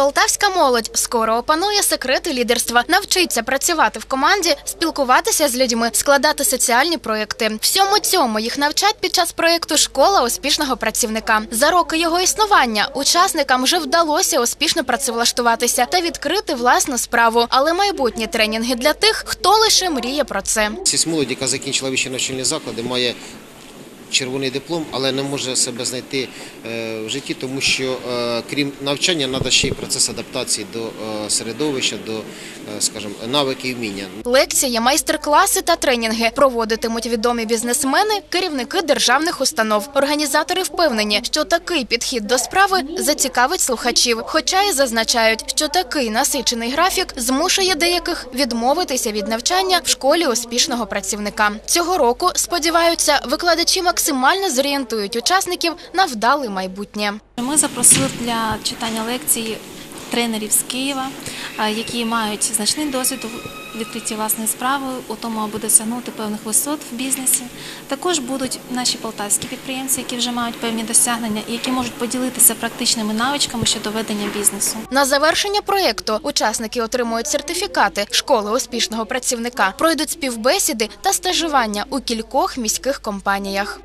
Полтавська молодь скоро опанує секрети лідерства, навчиться працювати в команді, спілкуватися з людьми, складати соціальні проекти. Всьому цьому їх навчать під час проєкту Школа успішного працівника. За роки його існування учасникам вже вдалося успішно працевлаштуватися та відкрити власну справу. Але майбутні тренінги для тих, хто лише мріє про це. Цісь молодь, яка закінчила вищі навчальні заклади, має червоний диплом, але не може себе знайти е, в житті, тому що е, крім навчання, треба ще й процес адаптації до е, середовища, до, скажімо, навиків і вміння. Лекції, майстер-класи та тренінги проводитимуть відомі бізнесмени, керівники державних установ. Організатори впевнені, що такий підхід до справи зацікавить слухачів, хоча й зазначають, що такий насичений графік змушує деяких відмовитися від навчання в школі успішного працівника. Цього року сподіваються, викладачі максимально зорієнтують учасників на вдале майбутнє. Ми запросили для читання лекцій тренерів з Києва, е, які мають значний досвід у відкритті власної справи, у тому, аби досягнути певних висот в бізнесі. Також будуть наші полтавські підприємці, які вже мають певні досягнення і які можуть поділитися практичними навичками щодо ведення бізнесу. На завершення проєкту учасники отримують сертифікати школи успішного працівника, пройдуть співбесіди та стажування у кількох міських компаніях.